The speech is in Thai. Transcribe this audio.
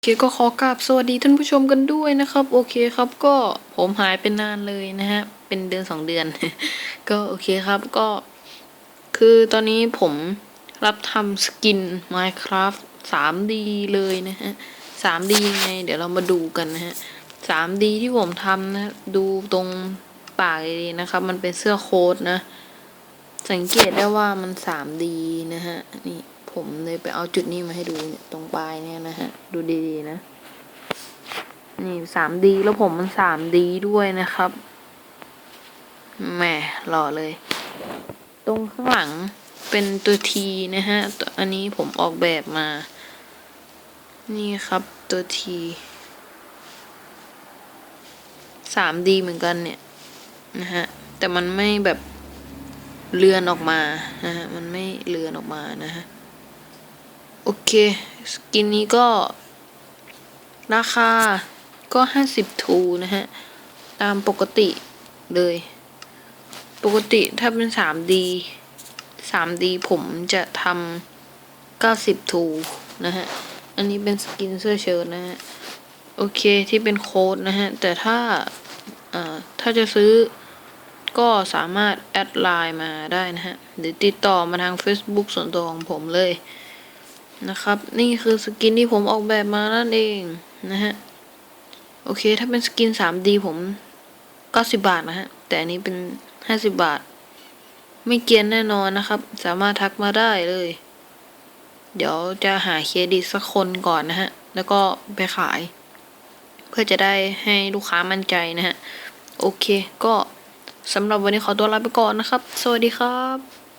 โอเคก็ขอกราบสวัสดีท่านผู้ชมกันด้วยนะครับ โอเคครับก็ผมหายไปนานเลยนะฮะ เป็นเดือนสองเดือน ก็โอเคครับก็ คือตอนนี้ผมรับทำสกิน Minecraft 3D เลยนะฮะ 3D ยังไง เดี๋ยวเรามาดูกันนะฮะ 3D ที่ผมทำนะ ดูตรงปากดีๆนะครับ มันเป็นเสื้อโค้ทนะ สังเกตได้ว่ามัน 3D นะฮะ นี่ ผมเลยไปเอาจุดนี้มาให้ดูเนี่ยตรงปลายเนี่ยนะฮะ ดูดีๆนะ นี่ 3D แล้วผมมัน 3D ด้วยนะครับแหมหล่อเลย ตรงข้างหลังเป็นตัว T นะฮะตัวอันนี้ผมออกแบบมา นี่ครับตัว T 3D เหมือนกันเนี่ยนะฮะ แต่มันไม่แบบเลือนออกมานะฮะ มันไม่เลือนออกมานะฮะ โอเค สกินนี้ก็ ราคาก็ห้าสิบทูนะฮะ ตามปกติเลย ปกติถ้าเป็นสามดีสามดีผมจะทำเก้าสิบทูนะฮะ อันนี้เป็นสกินเสื้อเชิ้ตนะฮะ โอเคที่เป็นโค้ดนะฮะ แต่ถ้าอ่าถ้าจะซื้อก็สามารถแอดไลน์มาได้นะฮะหรือติดต่อมาทาง Facebook ส่วนตัวของผมเลย นะครับ นี่คือสกินที่ผมออกแบบมานั่นเองนะฮะ โอเค ถ้าเป็นสกิน 3D ผม90บาทนะฮะ แต่อันนี้เป็น 50 บาท ไม่เกียนแน่นอนนะครับ สามารถทักมาได้เลย เดี๋ยวจะหาเครดิตสักคนก่อนนะฮะ แล้วก็ไปขาย เพื่อจะได้ให้ลูกค้ามั่นใจนะฮะ โอเค ก็สำหรับวันนี้ขอตัวลาไปก่อนนะครับ สวัสดีครับ